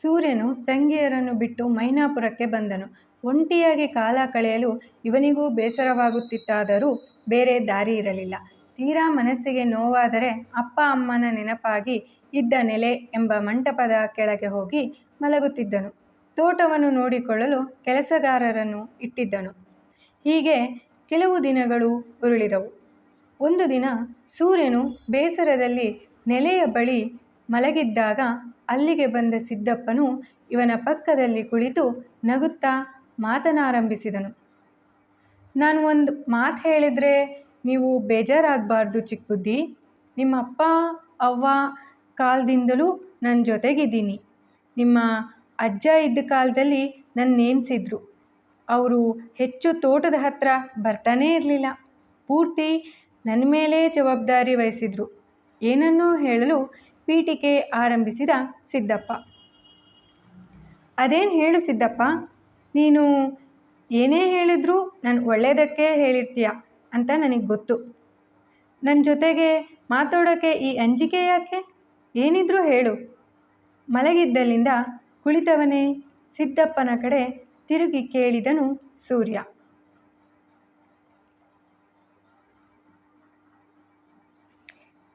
ಸೂರ್ಯನು ತಂಗಿಯರನ್ನು ಬಿಟ್ಟು ಮೈನಾಪುರಕ್ಕೆ ಬಂದನು. ಒಂಟಿಯಾಗಿ ಕಾಲ ಕಳೆಯಲು ಇವನಿಗೂ ಬೇಸರವಾಗುತ್ತಿತ್ತಾದರೂ ಬೇರೆ ದಾರಿ ಇರಲಿಲ್ಲ ತೀರಾ ಮನಸ್ಸಿಗೆ ನೋವಾದರೆ ಅಪ್ಪ ಅಮ್ಮನ ನೆನಪಾಗಿ ಇದ್ದ ನೆಲೆ ಎಂಬ ಮಂಟಪದ ಕೆಳಗೆ ಹೋಗಿ ಮಲಗುತ್ತಿದ್ದನು. ತೋಟವನ್ನು ನೋಡಿಕೊಳ್ಳಲು ಕೆಲಸಗಾರರನ್ನು ಇಟ್ಟಿದ್ದನು. ಹೀಗೆ ಕೆಲವು ದಿನಗಳು ಉರುಳಿದವು. ಒಂದು ದಿನ ಸೂರ್ಯನು ಬೇಸರದಲ್ಲಿ ನೆಲೆಯ ಬಳಿ ಮಲಗಿದ್ದಾಗ ಅಲ್ಲಿಗೆ ಬಂದ ಸಿದ್ದಪ್ಪನು ಇವನ ಪಕ್ಕದಲ್ಲಿ ಕುಳಿತು ನಗುತ್ತಾ ಮಾತನಾರಂಭಿಸಿದನು. "ನಾನು ಒಂದು ಮಾತು ಹೇಳಿದರೆ ನೀವು ಬೇಜಾರಾಗಬಾರ್ದು ಚಿಕ್ಕ ಬುದ್ಧಿ ನಿಮ್ಮ ಅಪ್ಪ, ಅವ್ವ ಕಾಲದಿಂದಲೂ ನನ್ನ ಜೊತೆಗಿದ್ದೀನಿ ನಿಮ್ಮ ಅಜ್ಜ ಇದ್ದ ಕಾಲದಲ್ಲಿ ನನ್ನ ನೇಮಿಸಿದ್ರು ಅವರು ಹೆಚ್ಚು ತೋಟದ ಹತ್ರ ಬರ್ತಾನೇ ಇರಲಿಲ್ಲ ಪೂರ್ತಿ ನನ್ನ ಮೇಲೇ ಜವಾಬ್ದಾರಿ ವಹಿಸಿದ್ರು. " ಏನನ್ನೂ ಹೇಳಲು ಪೀಠಿಕೆ ಆರಂಭಿಸಿದ ಸಿದ್ದಪ್ಪ. ಅದೇನು ಹೇಳು ಸಿದ್ದಪ್ಪ. ನೀನು ಏನೇ ಹೇಳಿದ್ರೂ ನಾನು ಒಳ್ಳೆಯದಕ್ಕೆ ಹೇಳಿರ್ತೀಯ ಅಂತ ನನಗೆ ಗೊತ್ತು. ನನ್ನ ಜೊತೆಗೆ ಮಾತಾಡೋಕ್ಕೆ ಈ ಅಂಜಿಕೆ ಯಾಕೆ? ಏನಿದ್ರೂ ಹೇಳು" ಮಲಗಿದ್ದಲ್ಲಿಂದ ಕುಳಿತವನೇ ಸಿದ್ದಪ್ಪನ ಕಡೆ ತಿರುಗಿ ಕೇಳಿದನು ಸೂರ್ಯ.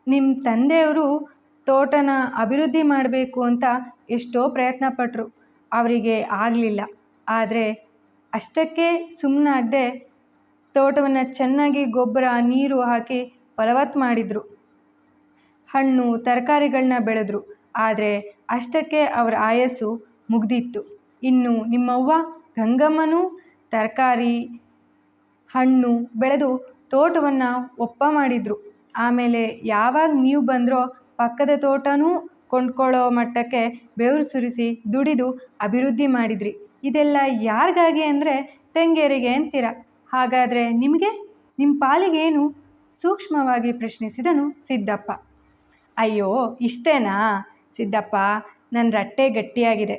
ನಿಮ್ಮ ತಂದೆಯವ್ರು ತೋಟನ ಅಭಿವೃದ್ಧಿ ಮಾಡಬೇಕು ಅಂತ ಎಷ್ಟೋ ಪ್ರಯತ್ನ ಪಟ್ಟರು ಅವರಿಗೆ ಆಗಲಿಲ್ಲ ಆದರೆ ಅಷ್ಟಕ್ಕೆ ಸುಮ್ಮನಾಗದೆ ತೋಟವನ್ನು ಚೆನ್ನಾಗಿ ಗೊಬ್ಬರ, ನೀರು ಹಾಕಿ ಫಲವತ್ ಮಾಡಿದರು ಹಣ್ಣು ತರಕಾರಿಗಳನ್ನ ಬೆಳೆದ್ರು. ಆದರೆ ಅಷ್ಟಕ್ಕೆ ಅವರ ಆಯಸ್ಸು ಮುಗ್ದಿತ್ತು. ಇನ್ನು ನಿಮ್ಮವ್ವ, ಗಂಗಮ್ಮನೂ ತರಕಾರಿ, ಹಣ್ಣು ಬೆಳೆದು ತೋಟವನ್ನು ಒಪ್ಪ ಮಾಡಿದರು ಆಮೇಲೆ ಯಾವಾಗ ನೀವು ಬಂದ್ರೋ ಪಕ್ಕದ ತೋಟನೂ ಕೊಂಡ್ಕೊಳ್ಳೋ ಮಟ್ಟಕ್ಕೆ ಬೆವರು ಸುರಿಸಿ ದುಡಿದು ಅಭಿವೃದ್ಧಿ ಮಾಡಿದ್ರಿ. ಇದೆಲ್ಲ ಯಾರಿಗಾಗಿ ಅಂದರೆ ತೆಂಗೇರಿಗೆ ಅಂತೀರ. ಹಾಗಾದರೆ ನಿಮಗೆ ನಿಮ್ಮ ಪಾಲಿಗೇನು? " ಸೂಕ್ಷ್ಮವಾಗಿ ಪ್ರಶ್ನಿಸಿದನು ಸಿದ್ದಪ್ಪ. "ಅಯ್ಯೋ, ಇಷ್ಟೇನಾ? ಸಿದ್ದಪ್ಪ ನನ್ನ ರಟ್ಟೆ ಗಟ್ಟಿಯಾಗಿದೆ.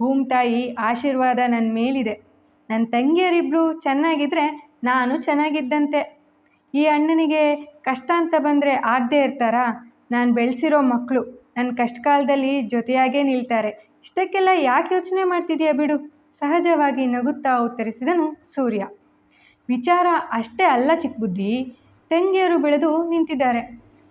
ಭೂಮ್ತಾಯಿ ಆಶೀರ್ವಾದ ನನ್ನ ಮೇಲಿದೆ. ನನ್ನ ತಂಗಿಯರಿಬ್ಬರು ಚೆನ್ನಾಗಿದ್ದರೆ ನಾನು ಚೆನ್ನಾಗಿದ್ದಂತೆ. ಈ ಅಣ್ಣನಿಗೆ ಕಷ್ಟ ಅಂತ ಬಂದರೆ ಆಗದೇ ಇರ್ತಾರಾ? ನಾನ್ ಮಕ್ಕಳು ನನ್ನ ಕಷ್ಟ ಕಾಲದಲ್ಲಿ ಜೊತೆಯಾಗೇ ನಿಲ್ತಾರೆ. ಇಷ್ಟಕ್ಕೆಲ್ಲ ಯಾಕೆ ಯೋಚನೆ ಮಾಡ್ತಿದೀಯ ಬಿಡು" ಸಹಜವಾಗಿ ನಗುತ್ತಾ ಉತ್ತರಿಸಿದನು ಸೂರ್ಯ. "ವಿಚಾರ ಅಷ್ಟೇ ಅಲ್ಲ ಚಿಕ್ಕ ಬುದ್ಧಿ ತಂಗಿಯರು ಬೆಳೆದು ನಿಂತಿದ್ದಾರೆ.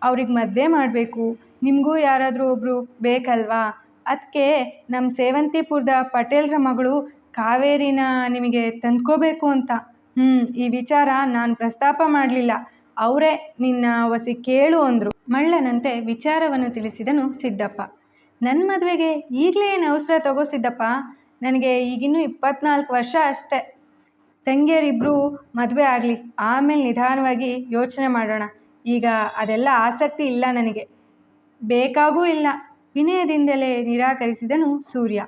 ಅವ್ರಿಗೆ ಮದುವೆ ಮಾಡಬೇಕು ನಿಮಗೂ ಯಾರಾದರೂ ಒಬ್ಬರು ಬೇಕಲ್ವಾ? ಅದಕ್ಕೆ ನಮ್ಮ ಸೇವಂತಿಪುರದ ಪಟೇಲ್ರ ಮಗಳು ಕಾವೇರಿನ ನಿಮಗೆ ತಂದ್ಕೊಬೇಕು ಅಂತ. ಹ್ಞೂ ಈ ವಿಚಾರ ನಾನು ಪ್ರಸ್ತಾಪ ಮಾಡಲಿಲ್ಲ ಅವರೇ ನಿನ್ನ ವಸಿ ಕೇಳು ಅಂದ್ರು. ಮಳ್ಳನಂತೆ ವಿಚಾರವನ್ನು ತಿಳಿಸಿದನು ಸಿದ್ದಪ್ಪ. ನನ್ನ ಮದುವೆಗೆ ಈಗಲೇ ಏನು ಅವಸರ ತಗೋ ಸಿದ್ದಪ್ಪ. ನನಗೆ ಈಗಿನ್ನೂ ಇಪ್ಪತ್ನಾಲ್ಕು ವರ್ಷ ಅಷ್ಟೇ. ತಂಗಿಯರಿಬ್ಬರೂ ಮದುವೆ ಆಗಲಿ, ಆಮೇಲೆ ನಿಧಾನವಾಗಿ ಯೋಚನೆ ಮಾಡೋಣ. ಈಗ ಅದೆಲ್ಲ ಆಸಕ್ತಿ ಇಲ್ಲ ನನಗೆ. ಬೇಕಾಗೂ ಇಲ್ಲ" ವಿನಯದಿಂದಲೇ ನಿರಾಕರಿಸಿದನು ಸೂರ್ಯ.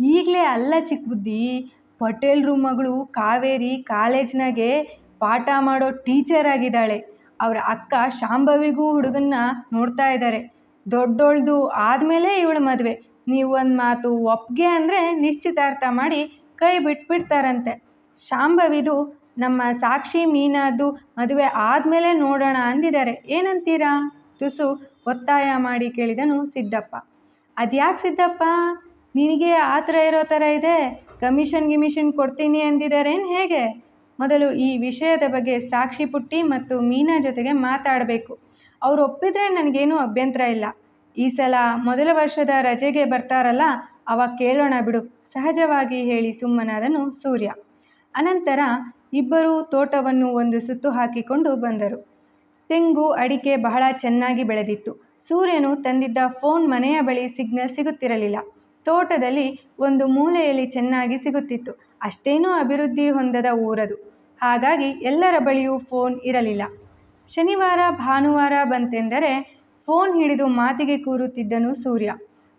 ಈಗಲೇ ಅಲ್ಲ ಚಿಕ್ಬುದ್ಧಿ. ಪಟೇಲ್ರು ಮಗಳು ಕಾವೇರಿ ಕಾಲೇಜ್ನಾಗೆ ಪಾಠ ಮಾಡೋ ಟೀಚರ್ ಆಗಿದಾಳೆ. ಅವ್ರ ಅಕ್ಕ ಶಾಂಭವಿಗೂ ಹುಡುಗನ್ನ ನೋಡ್ತಾ ಇದ್ದಾರೆ ದೊಡ್ಡೋಳ್ದು ಆದಮೇಲೆ ಇವಳ ಮದುವೆ ನೀವು ಒಂದು ಮಾತು ಒಪ್ಗೆ ಅಂದ್ರೆ ನಿಶ್ಚಿತಾರ್ಥ ಮಾಡಿ ಕೈ ಬಿಟ್ಬಿಡ್ತಾರಂತೆ. ಶಾಂಭವಿದು ನಮ್ಮ ಸಾಕ್ಷಿ ಮೀನಾದು ಮದುವೆ ಆದಮೇಲೆ ನೋಡೋಣ ಅಂದಿದ್ದಾರೆ ಏನಂತೀರಾ ತುಸು ಒತ್ತಾಯ ಮಾಡಿ ಕೇಳಿದನು ಸಿದ್ದಪ್ಪ. ಅದ್ಯಾಕೆ ಸಿದ್ದಪ್ಪ. ಆ ಥರ ಇರೋ ಥರ ಇದೆ. ಕಮಿಷನ್ ಗಿಮಿಷನ್ ಕೊಡ್ತೀನಿ ಅಂದಿದ್ದಾರೇನು ಹೇಗೆ? ಮೊದಲು ಈ ವಿಷಯದ ಬಗ್ಗೆ ಸಾಕ್ಷಿ ಪುಟ್ಟಿ ಮತ್ತು ಮೀನಾ ಜೊತೆಗೆ ಮಾತಾಡಬೇಕು ಅವ್ರು ಒಪ್ಪಿದ್ರೆ ನನಗೇನೂ ಅಭ್ಯಂತರ ಇಲ್ಲ. ಈ ಸಲ ಮೊದಲ ವರ್ಷದ ರಜೆಗೆ ಬರ್ತಾರಲ್ಲ ಅವಾಗ ಕೇಳೋಣ ಬಿಡು" ಸಹಜವಾಗಿ ಹೇಳಿ ಸುಮ್ಮನಾದನು ಸೂರ್ಯ. ಅನಂತರ ಇಬ್ಬರೂ ತೋಟವನ್ನು ಒಂದು ಸುತ್ತು ಹಾಕಿಕೊಂಡು ಬಂದರು. ತೆಂಗು, ಅಡಿಕೆ ಬಹಳ ಚೆನ್ನಾಗಿ ಬೆಳೆದಿತ್ತು. ಸೂರ್ಯನು ತಂದಿದ್ದ ಫೋನ್ ಮನೆಯ ಬಳಿ ಸಿಗ್ನಲ್ ಸಿಗುತ್ತಿರಲಿಲ್ಲ. ತೋಟದಲ್ಲಿ ಒಂದು ಮೂಲೆಯಲ್ಲಿ ಚೆನ್ನಾಗಿ ಸಿಗುತ್ತಿತ್ತು. ಅಷ್ಟೇನೂ ಅಭಿವೃದ್ಧಿ ಹೊಂದದ ಊರದು. ಹಾಗಾಗಿ ಎಲ್ಲರ ಬಳಿಯೂ ಫೋನ್ ಇರಲಿಲ್ಲ. ಶನಿವಾರ ಭಾನುವಾರ ಬಂತೆಂದರೆ ಫೋನ್ ಹಿಡಿದು ಮಾತಿಗೆ ಕೂರುತ್ತಿದ್ದನು ಸೂರ್ಯ.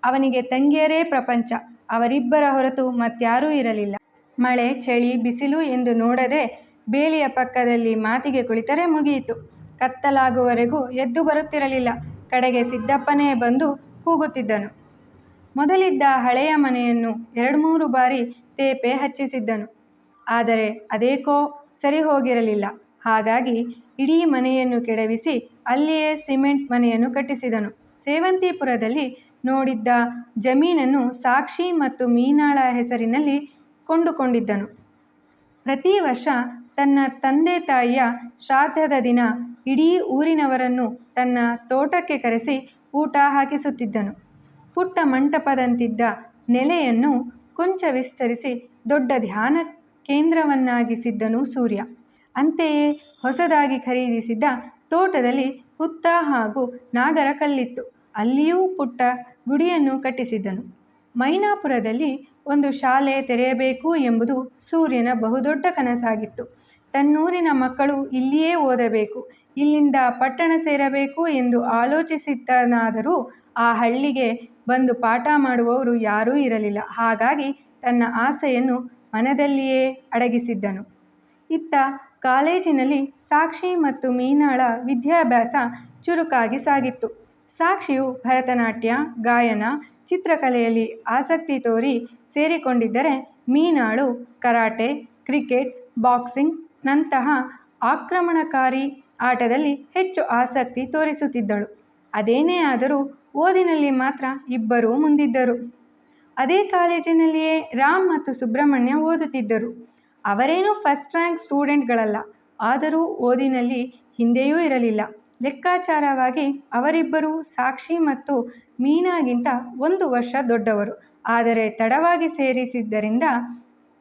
ಅವನಿಗೆ ತಂಗಿಯರೇ ಪ್ರಪಂಚ. ಅವರಿಬ್ಬರ ಹೊರತು ಮತ್ಯಾರೂ ಇರಲಿಲ್ಲ. ಮಳೆ, ಚಳಿ, ಬಿಸಿಲು ಎಂದು ನೋಡದೆ ಬೇಲಿಯ ಪಕ್ಕದಲ್ಲಿ ಮಾತಿಗೆ ಕುಳಿತರೆ ಮುಗಿಯಿತು. ಕತ್ತಲಾಗುವವರೆಗೂ ಎದ್ದು ಬರುತ್ತಿರಲಿಲ್ಲ. ಕಡೆಗೆ ಸಿದ್ದಪ್ಪನೇ ಬಂದು ಕೂಗುತ್ತಿದ್ದನು. ಮೊದಲಿದ್ದ ಹಳೆಯ ಮನೆಯನ್ನು ಎರಡು ಮೂರು ಬಾರಿ ತೇಪೆ ಹಚ್ಚಿಸಿದ್ದನು. ಆದರೆ ಅದೇಕೋ ಸರಿಹೋಗಿರಲಿಲ್ಲ. ಹಾಗಾಗಿ ಇಡೀ ಮನೆಯನ್ನು ಕೆಡವಿಸಿ ಅಲ್ಲಿಯೇ ಸಿಮೆಂಟ್ ಮನೆಯನ್ನು ಕಟ್ಟಿಸಿದನು. ಸೇವಂತಿಪುರದಲ್ಲಿ ನೋಡಿದ್ದ ಜಮೀನನ್ನು ಸಾಕ್ಷಿ ಮತ್ತು ಮೀನಾಳ ಹೆಸರಿನಲ್ಲಿ ಕೊಂಡುಕೊಂಡಿದ್ದನು ಪ್ರತಿ ವರ್ಷ ತನ್ನ ತಂದೆ ತಾಯಿಯ ಶ್ರಾದ್ದದ ದಿನ ಇಡೀ ಊರಿನವರನ್ನು ತನ್ನ ತೋಟಕ್ಕೆ ಕರೆಸಿ ಊಟ ಹಾಕಿಸುತ್ತಿದ್ದನು ಪುಟ್ಟ ಮಂಟಪದಂತಿದ್ದ ನೆಲೆಯನ್ನು ಕೊಂಚ ವಿಸ್ತರಿಸಿ ದೊಡ್ಡ ಧ್ಯಾನ ಕೇಂದ್ರವನ್ನಾಗಿಸಿದ್ದನು ಸೂರ್ಯ. ಅಂತೆಯೇ ಹೊಸದಾಗಿ ಖರೀದಿಸಿದ್ದ ತೋಟದಲ್ಲಿ ಹುತ್ತ ಹಾಗೂ ನಾಗರ ಕಲ್ಲಿತ್ತು ಅಲ್ಲಿಯೂ ಪುಟ್ಟ ಗುಡಿಯನ್ನು ಕಟ್ಟಿಸಿದ್ದನು. ಮೈನಾಪುರದಲ್ಲಿ ಒಂದು ಶಾಲೆ ತೆರೆಯಬೇಕು ಎಂಬುದು ಸೂರ್ಯನ ಬಹುದೊಡ್ಡ ಕನಸಾಗಿತ್ತು. ತನ್ನೂರಿನ ಮಕ್ಕಳು ಇಲ್ಲಿಯೇ ಓದಬೇಕು, ಇಲ್ಲಿಂದ ಪಟ್ಟಣ ಸೇರಬೇಕು ಎಂದು ಆಲೋಚಿಸಿದ್ದನಾದರೂ ಆ ಹಳ್ಳಿಗೆ ಬಂದು ಪಾಠ ಮಾಡುವವರು ಯಾರೂ ಇರಲಿಲ್ಲ. ಹಾಗಾಗಿ ತನ್ನ ಆಸೆಯನ್ನು ಮನದಲ್ಲಿಯೇ ಅಡಗಿಸಿದ್ದನು. ಇತ್ತ ಕಾಲೇಜಿನಲ್ಲಿ ಸಾಕ್ಷಿ ಮತ್ತು ಮೀನಾಳ ವಿದ್ಯಾಭ್ಯಾಸ ಚುರುಕಾಗಿ ಸಾಗಿತ್ತು. ಸಾಕ್ಷಿಯು ಭರತನಾಟ್ಯ, ಗಾಯನ, ಚಿತ್ರಕಲೆಯಲ್ಲಿ ಆಸಕ್ತಿ ತೋರಿ ಸೇರಿಕೊಂಡಿದ್ದರೆ ಮೀನಾಳು ಕರಾಟೆ, ಕ್ರಿಕೆಟ್, ಬಾಕ್ಸಿಂಗ್ ನಂತಹ ಆಕ್ರಮಣಕಾರಿ ಆಟದಲ್ಲಿ ಹೆಚ್ಚು ಆಸಕ್ತಿ ತೋರಿಸುತ್ತಿದ್ದಳು. ಅದೇನೇ ಆದರೂ ಓದಿನಲ್ಲಿ ಮಾತ್ರ ಇಬ್ಬರೂ ಮುಂದಿದ್ದರು. ಅದೇ ಕಾಲೇಜಿನಲ್ಲಿಯೇ ರಾಮ್ ಮತ್ತು ಸುಬ್ರಹ್ಮಣ್ಯ ಓದುತ್ತಿದ್ದರು. ಅವರೇನೂ ಫಸ್ಟ್ ರ್ಯಾಂಕ್ ಸ್ಟೂಡೆಂಟ್ಗಳಲ್ಲ. ಆದರೂ ಓದಿನಲ್ಲಿ ಹಿಂದೆಯೂ ಇರಲಿಲ್ಲ. ಲೆಕ್ಕಾಚಾರವಾಗಿ ಅವರಿಬ್ಬರೂ ಸಾಕ್ಷಿ ಮತ್ತು ಮೀನಾಗಿಂತ ಒಂದು ವರ್ಷ ದೊಡ್ಡವರು. ಆದರೆ ತಡವಾಗಿ ಸೇರಿಸಿದ್ದರಿಂದ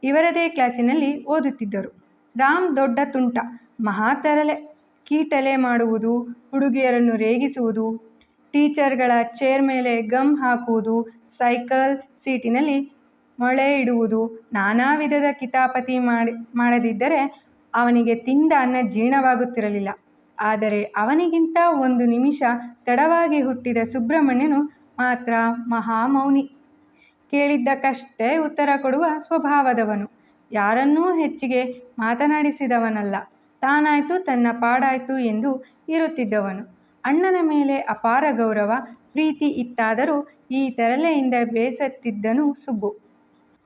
ಇವರದೇ ಕ್ಲಾಸಿನಲ್ಲಿ ಓದುತ್ತಿದ್ದರು. ರಾಮ್ ದೊಡ್ಡ ತುಂಟ. ಮಹಾತರಲೆ. ಕೀಟಲೆ ಮಾಡುವುದು ಹುಡುಗಿಯರನ್ನು ರೇಗಿಸುವುದು ಟೀಚರ್ಗಳ ಚೇರ್ ಮೇಲೆ ಗಮ್ ಹಾಕುವುದು, ಸೈಕಲ್ ಸೀಟಿನಲ್ಲಿ ಮೊಳೆ ಇಡುವುದು, ನಾನಾ ವಿಧದ ಕಿತಾಪತಿ ಮಾಡಿ, ಮಾಡದಿದ್ದರೆ ಅವನಿಗೆ ತಿಂದ ಅನ್ನ ಜೀರ್ಣವಾಗುತ್ತಿರಲಿಲ್ಲ. ಆದರೆ ಅವನಿಗಿಂತ ಒಂದು ನಿಮಿಷ ತಡವಾಗಿ ಹುಟ್ಟಿದ ಸುಬ್ರಹ್ಮಣ್ಯನು ಮಾತ್ರ ಮಹಾಮೌನಿ. ಕೇಳಿದ್ದಕ್ಕಷ್ಟೇ ಉತ್ತರ ಕೊಡುವ ಸ್ವಭಾವದವನು. ಯಾರನ್ನೂ ಹೆಚ್ಚಿಗೆ ಮಾತನಾಡಿಸಿದವನಲ್ಲ. ತಾನಾಯ್ತು ತನ್ನ ಪಾಡಾಯ್ತು ಎಂದು ಇರುತ್ತಿದ್ದವನು. ಅಣ್ಣನ ಮೇಲೆ ಅಪಾರ ಗೌರವ, ಪ್ರೀತಿ ಇತ್ತಾದರೂ ಈ ತರಲೆಯಿಂದ ಬೇಸತ್ತಿದ್ದನು ಸುಬ್ಬು.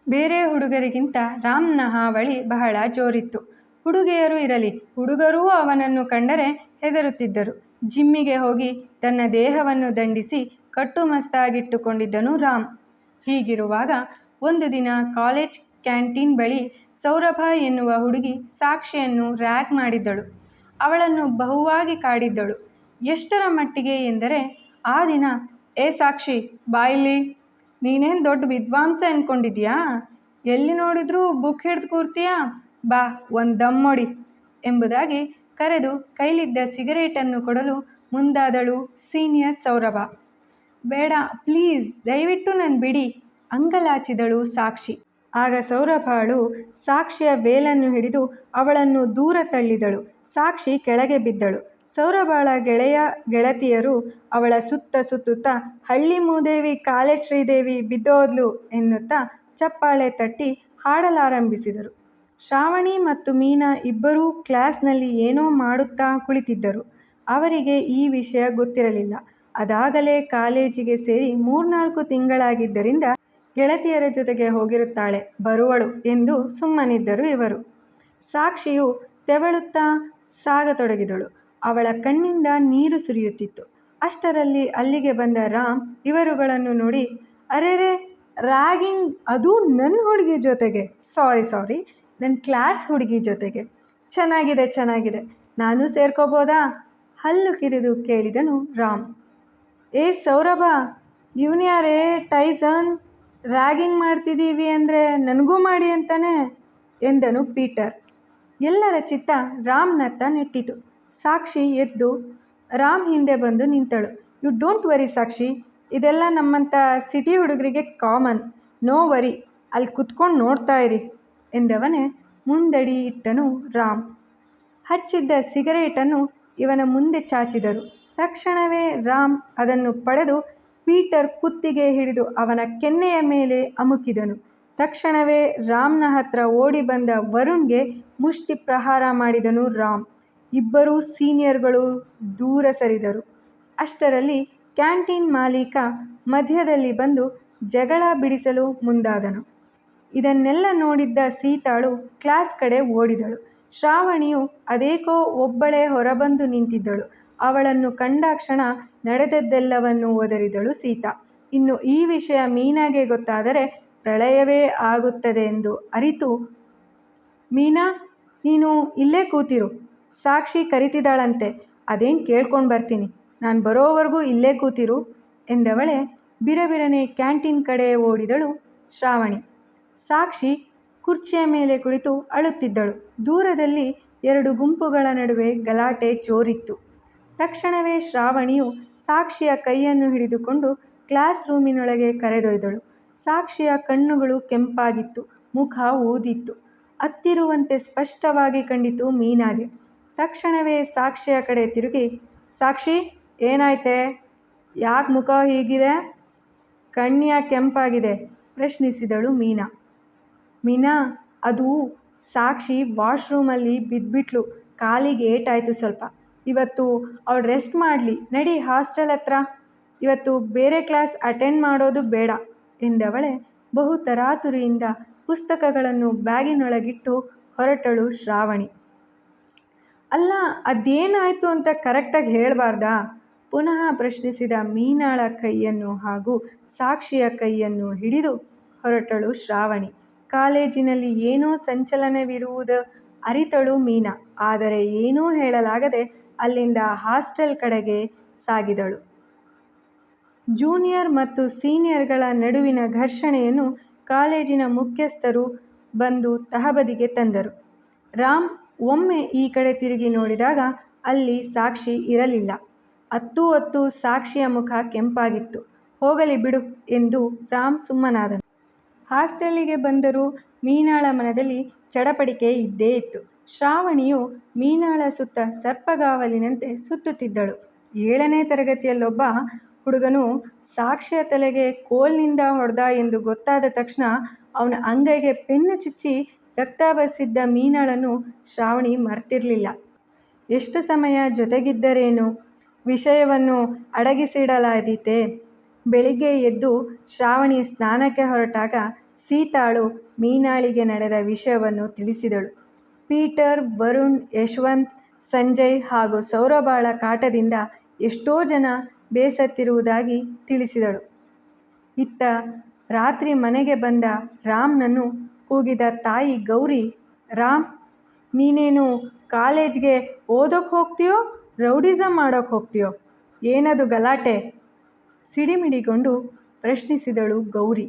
ಬೇರೆ ಹುಡುಗರಿಗಿಂತ ರಾಮ್ನ ಹಾವಳಿ ಬಹಳ ಜೋರಿತ್ತು. ಹುಡುಗಿಯರು ಇರಲಿ, ಹುಡುಗರೂ ಅವನನ್ನು ಕಂಡರೆ ಹೆದರುತ್ತಿದ್ದರು. ಜಿಮ್ಮಿಗೆ ಹೋಗಿ ತನ್ನ ದೇಹವನ್ನು ದಂಡಿಸಿ ಕಟ್ಟುಮಸ್ತಾಗಿಟ್ಟುಕೊಂಡಿದ್ದನು ರಾಮ್. ಹೀಗಿರುವಾಗ ಒಂದು ದಿನ ಕಾಲೇಜ್ ಕ್ಯಾಂಟೀನ್ ಬಳಿ ಸೌರಭ ಎನ್ನುವ ಹುಡುಗಿ ಸಾಕ್ಷಿಯನ್ನು ರ್ಯಾಕ್ ಮಾಡಿದ್ದಳು. ಅವಳನ್ನು ಬಹುವಾಗಿ ಕಾಡಿದ್ದಳು. ಎಷ್ಟರ ಮಟ್ಟಿಗೆ ಎಂದರೆ, ಆ ದಿನ, ಏ ಸಾಕ್ಷಿ ಬಾಯಿಲಿ ನೀನೇನು ದೊಡ್ಡ ವಿದ್ವಾಂಸ ಅಂದ್ಕೊಂಡಿದ್ಯಾ ಎಲ್ಲಿ ನೋಡಿದ್ರೂ ಬುಕ್ ಹಿಡ್ದು ಕೂರ್ತೀಯಾ? ಬಾ, ಒಂದು ದಮ್ಮೊಡಿ ಎಂಬುದಾಗಿ ಕರೆದು ಕೈಲಿದ್ದ ಸಿಗರೇಟನ್ನು ಕೊಡಲು ಮುಂದಾದಳು ಸೀನಿಯರ್ ಸೌರಭ. ಬೇಡ, ಪ್ಲೀಸ್, ದಯವಿಟ್ಟು ನನ್ನ ಬಿಡಿ ಅಂಗಲಾಚಿದಳು ಸಾಕ್ಷಿ. ಆಗ ಸೌರಭಾಳು ಸಾಕ್ಷಿಯ ವೇಲನ್ನು ಹಿಡಿದು ಅವಳನ್ನು ದೂರ ತಳ್ಳಿದಳು. ಸಾಕ್ಷಿ ಕೆಳಗೆ ಬಿದ್ದಳು. ಸೌರಭಾಳ ಗೆಳೆಯ ಗೆಳತಿಯರು ಅವಳ ಸುತ್ತ ಸುತ್ತುತ್ತಾ ಹಳ್ಳಿ ಮೂದೇವಿ ಕಾಲೆ ಶ್ರೀದೇವಿ ಬಿದ್ದೋದ್ಲು ಎನ್ನುತ್ತಾ ಚಪ್ಪಾಳೆ ತಟ್ಟಿ ಹಾಡಲಾರಂಭಿಸಿದರು. ಶ್ರಾವಣಿ ಮತ್ತು ಮೀನಾ ಇಬ್ಬರೂ ಕ್ಲಾಸ್ನಲ್ಲಿ ಏನೋ ಮಾಡುತ್ತಾ ಕುಳಿತಿದ್ದರು. ಅವರಿಗೆ ಈ ವಿಷಯ ಗೊತ್ತಿರಲಿಲ್ಲ. ಅದಾಗಲೇ ಕಾಲೇಜಿಗೆ ಸೇರಿ ಮೂರ್ನಾಲ್ಕು ತಿಂಗಳಾಗಿದ್ದರಿಂದ ಗೆಳತಿಯರ ಜೊತೆಗೆ ಹೋಗಿರುತ್ತಾಳೆ. ಬರುವಳು ಎಂದು ಸುಮ್ಮನಿದ್ದರು ಇವರು. ಸಾಕ್ಷಿಯು ತೆವಳುತ್ತಾ ಸಾಗತೊಡಗಿದಳು. ಅವಳ ಕಣ್ಣಿಂದ ನೀರು ಸುರಿಯುತ್ತಿತ್ತು. ಅಷ್ಟರಲ್ಲಿ ಅಲ್ಲಿಗೆ ಬಂದ ರಾಮ್ ಇವರುಗಳನ್ನು ನೋಡಿ, ಅರೆರೆ ರ್ಯಾಗಿಂಗ್ ಅದು ನನ್ನ ಹುಡುಗಿ ಜೊತೆಗೆ. ಸಾರಿ ಸಾರಿ ನನ್ನ ಕ್ಲಾಸ್ ಹುಡುಗಿ ಜೊತೆಗೆ. ಚೆನ್ನಾಗಿದೆ ಚೆನ್ನಾಗಿದೆ. ನಾನು ಸೇರ್ಕೋಬೋದಾ? ಹಲ್ಲು ಕಿರಿದು ಕೇಳಿದನು ರಾಮ್. ಏ ಸೌರಭ ಇವನ್ಯಾರೇ ಟೈಸನ್ ರ್ಯಾಗಿಂಗ್ ಮಾಡ್ತಿದ್ದೀವಿ ಅಂದರೆ ನನಗೂ ಮಾಡಿ ಅಂತಾನೆ? ಎಂದನು ಪೀಟರ್. ಎಲ್ಲರ ಚಿತ್ತ ರಾಮ್ನತ್ತ ನೆಟ್ಟಿತು. ಸಾಕ್ಷಿ ಎದ್ದು ರಾಮ್ ಹಿಂದೆ ಬಂದು ನಿಂತಳು. You don't worry Sakshi. ಇದೆಲ್ಲ ನಮ್ಮಂಥ ಸಿಟಿ ಹುಡುಗರಿಗೆ ಕಾಮನ್ ನೋ ವರಿ ಅಲ್ಲಿ ಕುತ್ಕೊಂಡು ನೋಡ್ತಾ ಇರಿ, ಎಂದವನೇ ಮುಂದಡಿ ಇಟ್ಟನು ರಾಮ್. ಹಚ್ಚಿದ್ದ ಸಿಗರೇಟನ್ನು ಇವನ ಮುಂದೆ ಚಾಚಿದರು. ತಕ್ಷಣವೇ ರಾಮ್ ಅದನ್ನು ಪಡೆದು ಪೀಟರ್ ಕುತ್ತಿಗೆ ಹಿಡಿದು ಅವನ ಕೆನ್ನೆಯ ಮೇಲೆ ಅಮುಕಿದನು. ತಕ್ಷಣವೇ ರಾಮ್ನ ಹತ್ರ ಓಡಿ ಬಂದ ವರುಣ್ಗೆ ಮುಷ್ಟಿ ಪ್ರಹಾರ ಮಾಡಿದನು ರಾಮ್. ಇಬ್ಬರೂ ಸೀನಿಯರ್ಗಳು ದೂರ ಸರಿದರು. ಅಷ್ಟರಲ್ಲಿ ಕ್ಯಾಂಟೀನ್ ಮಾಲೀಕ ಮಧ್ಯದಲ್ಲಿ ಬಂದು ಜಗಳ ಬಿಡಿಸಲು ಮುಂದಾದನು. ಇದನ್ನೆಲ್ಲ ನೋಡಿದ್ದ ಸೀತಾಳು ಕ್ಲಾಸ್ ಕಡೆ ಓಡಿದಳು. ಶ್ರಾವಣಿಯು ಅದೇಕೋ ಒಬ್ಬಳೇ ಹೊರಬಂದು ನಿಂತಿದ್ದಳು. ಅವಳನ್ನು ಕಂಡಾಕ್ಷಣ ನಡೆದದ್ದೆಲ್ಲವನ್ನು ಒದರಿದಳು ಸೀತಾ. ಇನ್ನು ಈ ವಿಷಯ ಮೀನಾಗೆ ಗೊತ್ತಾದರೆ ಪ್ರಳಯವೇ ಆಗುತ್ತದೆ ಎಂದು ಅರಿತು, ಮೀನಾ, ನೀನು ಇಲ್ಲೇ ಕೂತಿರು. ಸಾಕ್ಷಿ ಕರಿತಿದ್ದಾಳಂತೆ. ಅದೇನು ಕೇಳ್ಕೊಂಡು ಬರ್ತೀನಿ. ನಾನು ಬರೋವರೆಗೂ ಇಲ್ಲೇ ಕೂತಿರು ಎಂದವಳೆ ಬಿರಬಿರನೆ ಕ್ಯಾಂಟೀನ್ ಕಡೆ ಓಡಿದಳು ಶ್ರಾವಣಿ. ಸಾಕ್ಷಿ ಕುರ್ಚಿಯ ಮೇಲೆ ಕುಳಿತು ಅಳುತ್ತಿದ್ದಳು. ದೂರದಲ್ಲಿ ಎರಡು ಗುಂಪುಗಳ ನಡುವೆ ಗಲಾಟೆ ಜೋರಿತ್ತು. ತಕ್ಷಣವೇ ಶ್ರಾವಣಿಯು ಸಾಕ್ಷಿಯ ಕೈಯನ್ನು ಹಿಡಿದುಕೊಂಡು ಕ್ಲಾಸ್ ರೂಮಿನೊಳಗೆ ಕರೆದೊಯ್ದಳು. ಸಾಕ್ಷಿಯ ಕಣ್ಣುಗಳು ಕೆಂಪಾಗಿತ್ತು. ಮುಖ ಊದಿತ್ತು. ಅತ್ತಿರುವಂತೆ ಸ್ಪಷ್ಟವಾಗಿ ಕಂಡಿತು ಮೀನಾಗೆ. ತಕ್ಷಣವೇ ಸಾಕ್ಷಿಯ ಕಡೆ ತಿರುಗಿ, ಸಾಕ್ಷಿ, ಏನಾಯ್ತೆ? ಯಾಕೆ ಮುಖ ಹೀಗಿದೆ? ಕಣ್ಣಿಯ ಕೆಂಪಾಗಿದೆ, ಪ್ರಶ್ನಿಸಿದಳು ಮೀನಾ. ಮೀನಾ, ಅದು ಸಾಕ್ಷಿ ವಾಶ್ರೂಮಲ್ಲಿ ಬಿದ್ದುಬಿಟ್ಲು ಕಾಲಿಗೆ ಏಟಾಯಿತು ಸ್ವಲ್ಪ. ಇವತ್ತು ಅವಳು ರೆಸ್ಟ್ ಮಾಡಲಿ, ನಡಿ ಹಾಸ್ಟೆಲ್ ಹತ್ರ. ಇವತ್ತು ಬೇರೆ ಕ್ಲಾಸ್ ಅಟೆಂಡ್ ಮಾಡೋದು ಬೇಡ, ಎಂದವಳೆ ಬಹು ತರಾತುರಿಯಿಂದ ಪುಸ್ತಕಗಳನ್ನು ಬ್ಯಾಗಿನೊಳಗಿಟ್ಟು ಹೊರಟಳು ಶ್ರಾವಣಿ. ಅಲ್ಲ, ಅದೇನಾಯಿತು ಅಂತ ಕರೆಕ್ಟಾಗಿ ಹೇಳಬಾರ್ದಾ? ಪುನಃ ಪ್ರಶ್ನಿಸಿದ ಮೀನಾಳ ಕೈಯನ್ನು ಹಾಗೂ ಸಾಕ್ಷಿಯ ಕೈಯನ್ನು ಹಿಡಿದು ಹೊರಟಳು ಶ್ರಾವಣಿ. ಕಾಲೇಜಿನಲ್ಲಿ ಏನೋ ಸಂಚಲನವಿರುವುದು ಅರಿತಳು ಮೀನಾ. ಆದರೆ ಏನೂ ಹೇಳಲಾಗದೆ ಅಲ್ಲಿಂದ ಹಾಸ್ಟೆಲ್ ಕಡೆಗೆ ಸಾಗಿದಳು. ಜೂನಿಯರ್ ಮತ್ತು ಸೀನಿಯರ್ಗಳ ನಡುವಿನ ಘರ್ಷಣೆಯನ್ನು ಕಾಲೇಜಿನ ಮುಖ್ಯಸ್ಥರು ಬಂದು ತಹಬದಿಗೆ ತಂದರು. ರಾಮ್ ಒಮ್ಮೆ ಈ ಕಡೆ ತಿರುಗಿ ನೋಡಿದಾಗ ಅಲ್ಲಿ ಸಾಕ್ಷಿ ಇರಲಿಲ್ಲ. ಅತ್ತು ಅತ್ತು ಸಾಕ್ಷಿಯ ಮುಖ ಕೆಂಪಾಗಿತ್ತು. ಹೋಗಲಿ ಬಿಡು ಎಂದು ರಾಮ್ ಸುಮ್ಮನಾದನು. ಹಾಸ್ಟೆಲ್ಲಿಗೆ ಬಂದರೂ ಮೀನಾಳ ಮನದಲ್ಲಿ ಚಡಪಡಿಕೆ ಇದ್ದೇ ಇತ್ತು. ಶ್ರಾವಣಿಯು ಮೀನಾಳ ಸುತ್ತ ಸರ್ಪಗಾವಲಿನಂತೆ ಸುತ್ತುತ್ತಿದ್ದಳು. ಏಳನೇ ತರಗತಿಯಲ್ಲೊಬ್ಬ ಹುಡುಗನು ಸಾಕ್ಷಿಯ ತಲೆಗೆ ಕೋಲ್ನಿಂದ ಹೊಡೆದ ಎಂದು ಗೊತ್ತಾದ ತಕ್ಷಣ ಅವನ ಅಂಗೈಗೆ ಪೆನ್ನು ಚುಚ್ಚಿ ರಕ್ತ ಬರಿಸಿದ್ದ ಮೀನಾಳನ್ನು ಶ್ರಾವಣಿ ಮರ್ತಿರಲಿಲ್ಲ. ಎಷ್ಟು ಸಮಯ ಜೊತೆಗಿದ್ದರೇನು? ವಿಷಯವನ್ನು ಅಡಗಿಸಿಡಲಾದೀತೆ. ಬೆಳಿಗ್ಗೆ ಎದ್ದು ಶ್ರಾವಣಿ ಸ್ನಾನಕ್ಕೆ ಹೊರಟಾಗ ಸೀತಾಳು ಮೀನಾಳಿಗೆ ನಡೆದ ವಿಷಯವನ್ನು ತಿಳಿಸಿದಳು. ಪೀಟರ್, ವರುಣ್, ಯಶವಂತ್, ಸಂಜಯ್ ಹಾಗೂ ಸೌರಬಾಳ ಕಾಟದಿಂದ ಎಷ್ಟೋ ಜನ ಬೇಸತ್ತಿರುವುದಾಗಿ ತಿಳಿಸಿದಳು. ಇತ್ತ ರಾತ್ರಿ ಮನೆಗೆ ಬಂದ ರಾಮ್ನನ್ನು ಕೂಗಿದ ತಾಯಿ ಗೌರಿ, ರಾಮ್, ನೀನೇನು ಕಾಲೇಜ್ಗೆ ಓದೋಕೆ ಹೋಗ್ತೀಯೋ ರೌಡಿಸಮ್ ಮಾಡೋಕ್ಕೆ ಹೋಗ್ತೀಯೋ? ಏನದು ಗಲಾಟೆ? ಸಿಡಿಮಿಡಿಗೊಂಡು ಪ್ರಶ್ನಿಸಿದಳು ಗೌರಿ.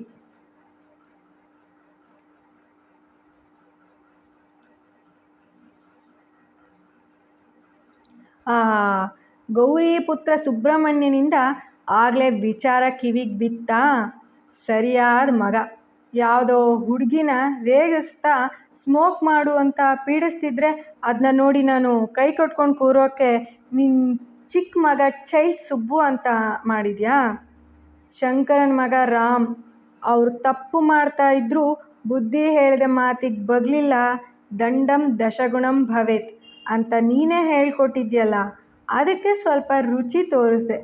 ಆ ಗೌರಿ ಪುತ್ರ ಸುಬ್ರಹ್ಮಣ್ಯನಿಂದ ಆಗಲೇ ವಿಚಾರ ಕಿವಿಗೆ ಬಿತ್ತಾ? ಸರಿಯಾದ ಮಗ. ಯಾವುದೋ ಹುಡುಗಿನ ರೇಗಿಸ್ತಾ ಸ್ಮೋಕ್ ಮಾಡು ಅಂತ ಪೀಡಿಸ್ತಿದ್ರೆ ಅದನ್ನ ನೋಡಿ ನಾನು ಕೈ ಕೊಟ್ಕೊಂಡು ಕೂರೋಕ್ಕೆ ನಿನ್ನ ಚಿಕ್ಕ ಮಗ ಚೈಲ್ಡ್ ಸುಬ್ಬು ಅಂತ ಮಾಡಿದ್ಯಾ? ಶಂಕರನ ಮಗ ರಾಮ್, ಅವರು ತಪ್ಪು ಮಾಡ್ತಾ ಇದ್ದರೂ ಬುದ್ಧಿ ಹೇಳಿದ ಮಾತಿಗೆ ಬಗ್ಲಿಲ್ಲ, ದಂಡಂ ದಶಗುಣಂ ಭವೇತ್ ಅಂತ ನೀನೇ ಹೇಳ್ಕೊಟ್ಟಿದ್ಯಲ್ಲ, ಅದಕ್ಕೆ ಸ್ವಲ್ಪ ರುಚಿ ತೋರಿಸ್ದೆ.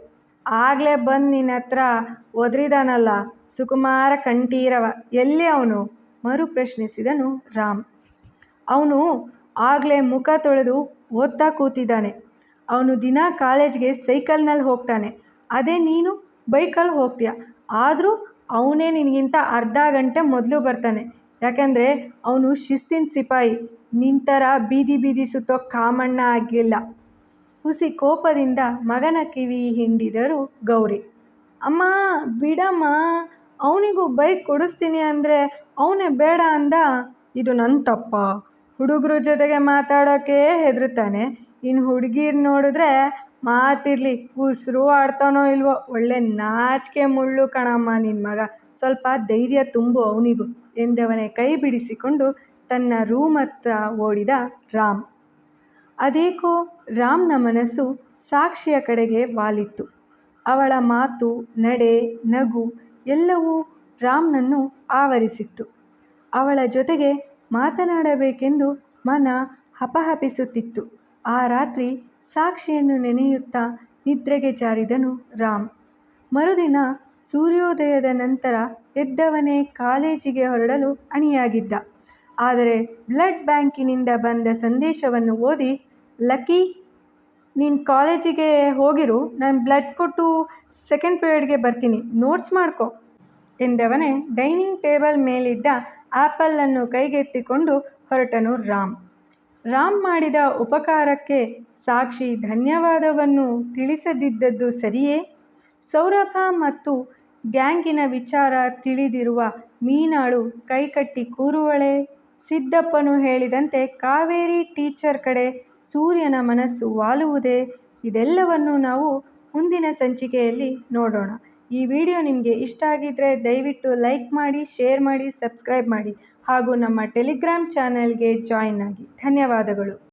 ಆಗಲೇ ಬಂದು ನಿನ್ನ ಹತ್ರ ಒದರಿದಾನಲ್ಲ ಸುಕುಮಾರ ಕಂಠೀರವ. ಎಲ್ಲಿ ಅವನು? ಮರು ಪ್ರಶ್ನಿಸಿದನು ರಾಮ್. ಅವನು ಆಗಲೇ ಮುಖ ತೊಳೆದು ಓದ್ತಾ ಕೂತಿದ್ದಾನೆ. ಅವನು ದಿನ ಕಾಲೇಜ್ಗೆ ಸೈಕಲ್ನಲ್ಲಿ ಹೋಗ್ತಾನೆ. ಅದೇ ನೀನು ಬೈಕಲ್ಲಿ ಹೋಗ್ತೀಯ? ಆದರೂ ಅವನೇ ನಿನಗಿಂತ ಅರ್ಧ ಗಂಟೆ ಮೊದಲು ಬರ್ತಾನೆ. ಯಾಕೆಂದರೆ ಅವನು ಶಿಸ್ತಿನ ಸಿಪಾಯಿ. ನಿಂತರ ಬೀದಿ ಬೀದಿ ಸುತ್ತೋ ಕಾಮಣ್ಣ ಆಗಿಲ್ಲ. ಹುಸಿ ಕೋಪದಿಂದ ಮಗನ ಕಿವಿ ಹಿಂಡಿದರು ಗೌರಿ. ಅಮ್ಮ, ಬಿಡಮ್ಮ ಅವನಿಗೂ ಬೈಕ್ ಕೊಡಿಸ್ತೀನಿ ಅಂದರೆ ಅವನೇ ಬೇಡ ಅಂದ. ಇದು ನನ್ನ ತಪ್ಪ. ಹುಡುಗರ ಜೊತೆಗೆ ಮಾತಾಡೋಕ್ಕೆ ಹೆದರುತ್ತಾನೆ. ಇನ್ನು ಹುಡುಗಿರ್ ನೋಡಿದ್ರೆ ಮಾತಿರಲಿ, ಉಸಿರು ಆಡ್ತಾನೋ ಇಲ್ವೋ. ಒಳ್ಳೆ ನಾಚಿಕೆ ಮುಳ್ಳು ಕಣಮ್ಮ ನಿನ್ನ ಮಗ. ಸ್ವಲ್ಪ ಧೈರ್ಯ ತುಂಬು ಅವನಿಗೂ ಎಂದವನೇ ಕೈ ಬಿಡಿಸಿಕೊಂಡು ತನ್ನ ರೂಮತ್ತ ಓಡಿದ ರಾಮ್. ಅದೇಕೋ ರಾಮ್ನ ಮನಸ್ಸು ಸಾಕ್ಷಿಯ ಕಡೆಗೆ ವಾಲಿತ್ತು. ಅವಳ ಮಾತು, ನಡೆ, ನಗು ಎಲ್ಲವೂ ರಾಮ್ನನ್ನು ಆವರಿಸಿತ್ತು. ಅವಳ ಜೊತೆಗೆ ಮಾತನಾಡಬೇಕೆಂದು ಮನ ಹಪಹಪಿಸುತ್ತಿತ್ತು. ಆ ರಾತ್ರಿ ಸಾಕ್ಷಿಯನ್ನು ನೆನೆಯುತ್ತಾ ನಿದ್ರೆಗೆ ಜಾರಿದನು ರಾಮ್. ಮರುದಿನ ಸೂರ್ಯೋದಯದ ನಂತರ ಎದ್ದವನೇ ಕಾಲೇಜಿಗೆ ಹೊರಡಲು ಅಣಿಯಾಗಿದ್ದ. ಆದರೆ ಬ್ಲಡ್ ಬ್ಯಾಂಕಿನಿಂದ ಬಂದ ಸಂದೇಶವನ್ನು ಓದಿ ಲಕ್ಕಿ ನೀನು ಕಾಲೇಜಿಗೆ ಹೋಗಿರು, ನಾನು ಬ್ಲಡ್ ಕೊಟ್ಟು ಸೆಕೆಂಡ್ ಪಿರಿಯಡ್ಗೆ ಬರ್ತೀನಿ. ನೋಟ್ಸ್ ಮಾಡ್ಕೊ ಎಂದವನೇ ಡೈನಿಂಗ್ ಟೇಬಲ್ ಮೇಲಿದ್ದ ಆ್ಯಪಲನ್ನು ಕೈಗೆತ್ತಿಕೊಂಡು ಹೊರಟನು ರಾಮ್. ರಾಮ್ ಮಾಡಿದ ಉಪಕಾರಕ್ಕೆ ಸಾಕ್ಷಿ ಧನ್ಯವಾದವನ್ನು ತಿಳಿಸದಿದ್ದದ್ದು ಸರಿಯೇ? ಸೌರಭ ಮತ್ತು ಗ್ಯಾಂಗಿನ ವಿಚಾರ ತಿಳಿದಿರುವ ಮೀನಾಳು ಕೈಕಟ್ಟಿ ಕೂರುವಳೆ. ಸಿದ್ದಪ್ಪನು ಹೇಳಿದಂತೆ ಕಾವೇರಿ ಟೀಚರ್ ಕಡೆ ಸೂರ್ಯನ ಮನಸ್ಸು ವಾಲುವುದೇ? ಇದೆಲ್ಲವನ್ನು ನಾವು ಮುಂದಿನ ಸಂಚಿಕೆಯಲ್ಲಿ ನೋಡೋಣ. ಈ ವಿಡಿಯೋ ನಿಮಗೆ ಇಷ್ಟ ಆಗಿದ್ದರೆ ದಯವಿಟ್ಟು ಲೈಕ್ ಮಾಡಿ, ಶೇರ್ ಮಾಡಿ, ಸಬ್ಸ್ಕ್ರೈಬ್ ಮಾಡಿ ಹಾಗೂ ನಮ್ಮ ಟೆಲಿಗ್ರಾಮ್ ಚಾನಲ್ಗೆ ಜಾಯಿನ್ ಆಗಿ. ಧನ್ಯವಾದಗಳು.